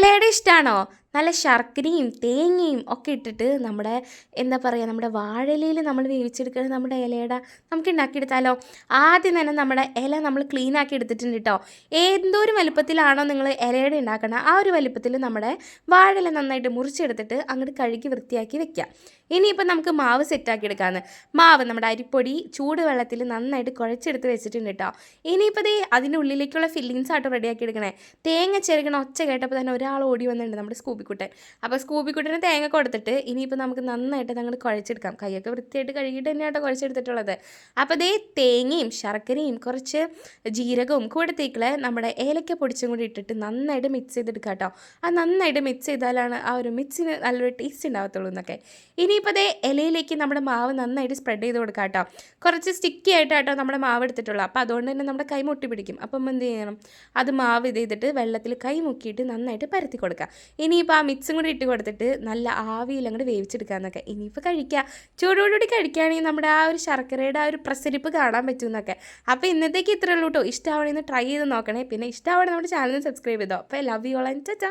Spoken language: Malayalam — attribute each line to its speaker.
Speaker 1: ഇലയുടെ ഇഷ്ടമാണോ നല്ല ശർക്കരയും തേങ്ങയും ഒക്കെ ഇട്ടിട്ട് നമ്മുടെ എന്താ പറയുക നമ്മുടെ വാഴയിലയിൽ നമ്മൾ വേവിച്ചെടുക്കുന്നത് നമ്മുടെ ഇലയുടെ നമുക്ക് ഉണ്ടാക്കിയെടുത്താലോ? ആദ്യം തന്നെ നമ്മുടെ ഇല നമ്മൾ ക്ലീൻ ആക്കി എടുത്തിട്ടുണ്ട് കേട്ടോ എന്തോരം വലുപ്പത്തിലാണോ നിങ്ങൾ ഇലയുടെ ഉണ്ടാക്കണം? ആ ഒരു വലുപ്പത്തിൽ നമ്മുടെ വാഴയില നന്നായിട്ട് മുറിച്ചെടുത്തിട്ട് അങ്ങോട്ട് കഴുകി വൃത്തിയാക്കി വെക്കുക ഇനിയിപ്പോൾ നമുക്ക് മാവ് സെറ്റാക്കി എടുക്കാമെന്ന് മാവ് നമ്മുടെ അരിപ്പൊടി ചൂടുവെള്ളത്തിൽ നന്നായിട്ട് കുഴച്ചെടുത്ത് വെച്ചിട്ടുണ്ട് കേട്ടോ ഇനിയിപ്പോൾ ദേ അതിന്റെ ഉള്ളിലേക്കുള്ള ഫില്ലിങ്സ് ആട്ടോ റെഡിയാക്കി എടുക്കണേ. തേങ്ങ ചെറുകണ ഒച്ച കേട്ടപ്പോൾ തന്നെ ഒരാൾ ഓടി വന്നിട്ടുണ്ട് നമ്മുടെ സ്കൂബിക്കുട്ടൻ. അപ്പോൾ സ്കൂബിക്കുട്ടന് തേങ്ങ കൊടുത്തിട്ട് ഇനിയിപ്പോൾ നമുക്ക് നന്നായിട്ട് അങ്ങോട്ട് കുഴച്ചെടുക്കാം. കൈയൊക്കെ വൃത്തിയായിട്ട് കഴുകിയിട്ട് തന്നെയാട്ടോ കുഴച്ചെടുത്തിട്ടുള്ളത്. അപ്പോൾ ദേ തേങ്ങയും ശർക്കരയും കുറച്ച് ജീരകവും കൂടത്തേക്കുള്ള നമ്മുടെ ഏലക്ക പൊടിച്ചും കൂടി ഇട്ടിട്ട് നന്നായിട്ട് മിക്സ് ചെയ്തെടുക്കാം കേട്ടോ. അത് നന്നായിട്ട് മിക്സ് ചെയ്താലാണ് ആ ഒരു മിക്സിന് നല്ലൊരു ടേസ്റ്റ് ഉണ്ടാകത്തുള്ളൂ എന്നൊക്കെ. ഇനിയിപ്പോൾ അതേ ഇലയിലേക്ക് നമ്മുടെ മാവ് നന്നായിട്ട് സ്പ്രെഡ് ചെയ്ത് കൊടുക്കാം കേട്ടോ. കുറച്ച് സ്റ്റിക്കി ആയിട്ടാട്ടോ നമ്മുടെ മാവ് എടുത്തിട്ടുള്ളൂ അപ്പോൾ അതുകൊണ്ട് തന്നെ നമ്മുടെ കൈ മുട്ടി പിടിക്കും. അപ്പം എന്ത് ചെയ്യണം? അത് മാവ് ഇത് ചെയ്തിട്ട് വെള്ളത്തിൽ കൈ മുക്കിയിട്ട് നന്നായിട്ട് പരത്തി കൊടുക്കുക ഇനിയിപ്പോൾ ആ മിക്സും കൂടി ഇട്ട് കൊടുത്തിട്ട് നല്ല ആവിയിൽ അങ്ങോട്ട് വേവിച്ചെടുക്കാമെന്നൊക്കെ ഇനിയിപ്പോൾ കഴിക്കുക ചൂടോടുകൂടി കഴിക്കുകയാണെങ്കിൽ നമ്മുടെ ആ ഒരു ശർക്കരയുടെ ആ ഒരു പ്രസരിപ്പ് കാണാൻ പറ്റുമെന്നൊക്കെ അപ്പോൾ ഇന്നത്തേക്ക് ഇത്രയേ ഉള്ളൂ കേട്ടോ ഇഷ്ടമാവണമെന്ന് ട്രൈ ചെയ്ത് നോക്കണേ. പിന്നെ ഇഷ്ടമാവണേ നമ്മുടെ ചാനൽ സബ്സ്ക്രൈബ് ചെയ്തോ. അപ്പോൾ ലവ് യു ഓൾ ആൻഡ് ചാ